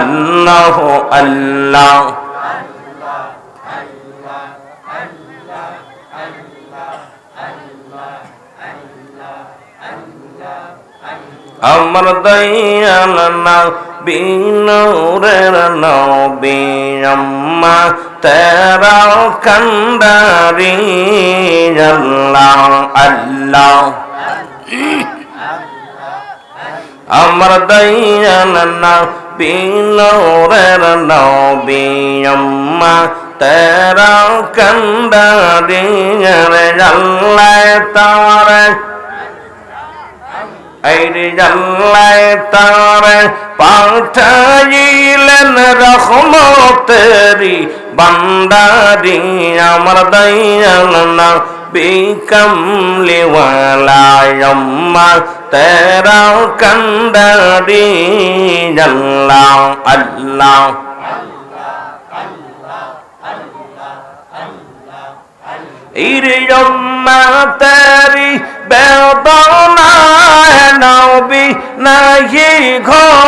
আল্লাহ আল্লাহ আমার দয়াল নবীনুরের নবী আম্মা তেরা আল্লাহ আমার নবীনুরের তেরা কন্দারি আল্লাহ তারে আইরে জাল্লায় তারে পাঠাইলেন রহমতেরি বান্দারি আমার দয়াল না বিকমলিওয়ালায়ম্মা তেরা কন্দারি আল্লাহ আল্লাহ ইরিয়ম্মা তেরি বেদনায় নবী নাহি ঘুমায়ম্মা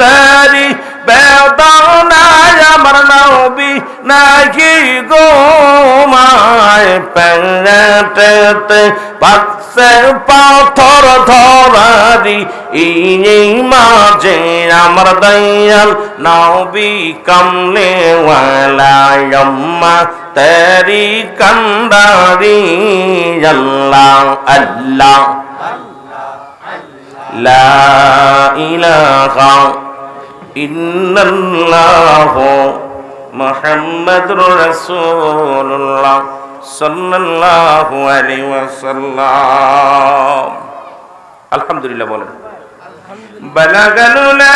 তেরি বেদনায় আমার নবী নাহি ঘুমায় পেটেতে পাচ্ছে পাথর ধরারি এই মাঝে আমার দয়াল নবী কমলে ওয়ালায়ম্মা তেরি কন্দারি আল্লাহ আল্লাহ, লা ইলাহা ইল্লাল্লাহ। মুহাম্মাদুর রাসূলুল্লাহ সাল্লাল্লাহু আলাইহি ওয়াসাল্লাম। আলহামদুলিল্লাহ বলেন। বালাগাল লা